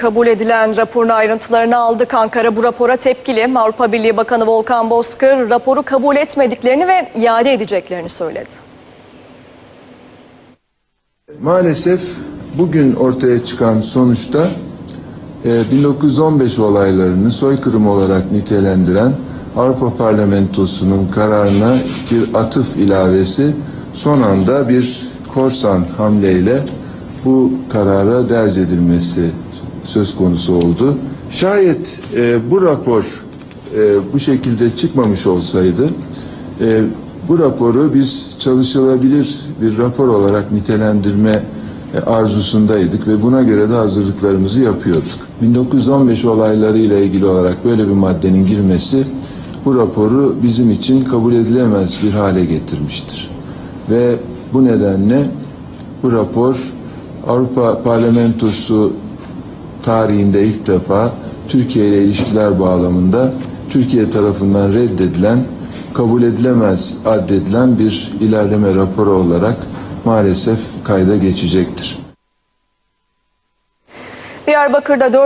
kabul edilen raporun ayrıntılarını aldık. Ankara bu rapora tepkili. Avrupa Birliği Bakanı Volkan Bozkır raporu kabul etmediklerini ve iade edeceklerini söyledi. Maalesef bugün ortaya çıkan sonuçta e, 1915 olaylarını soykırım olarak nitelendiren Avrupa Parlamentosu'nun kararına bir atıf ilavesi son anda bir korsan hamleyle bu karara derc edilmesi söz konusu oldu. Şayet e, bu rapor e, bu şekilde çıkmamış olsaydı e, bu raporu biz çalışılabilir bir rapor olarak nitelendirme e, arzusundaydık ve buna göre de hazırlıklarımızı yapıyorduk. 1915 olayları ile ilgili olarak böyle bir maddenin girmesi bu raporu bizim için kabul edilemez bir hale getirmiştir. Ve bu nedenle bu rapor Avrupa Parlamentosu tarihinde ilk defa Türkiye ile ilişkiler bağlamında Türkiye tarafından reddedilen, kabul edilemez addedilen bir ilerleme raporu olarak maalesef kayda geçecektir. Diyarbakır'da 4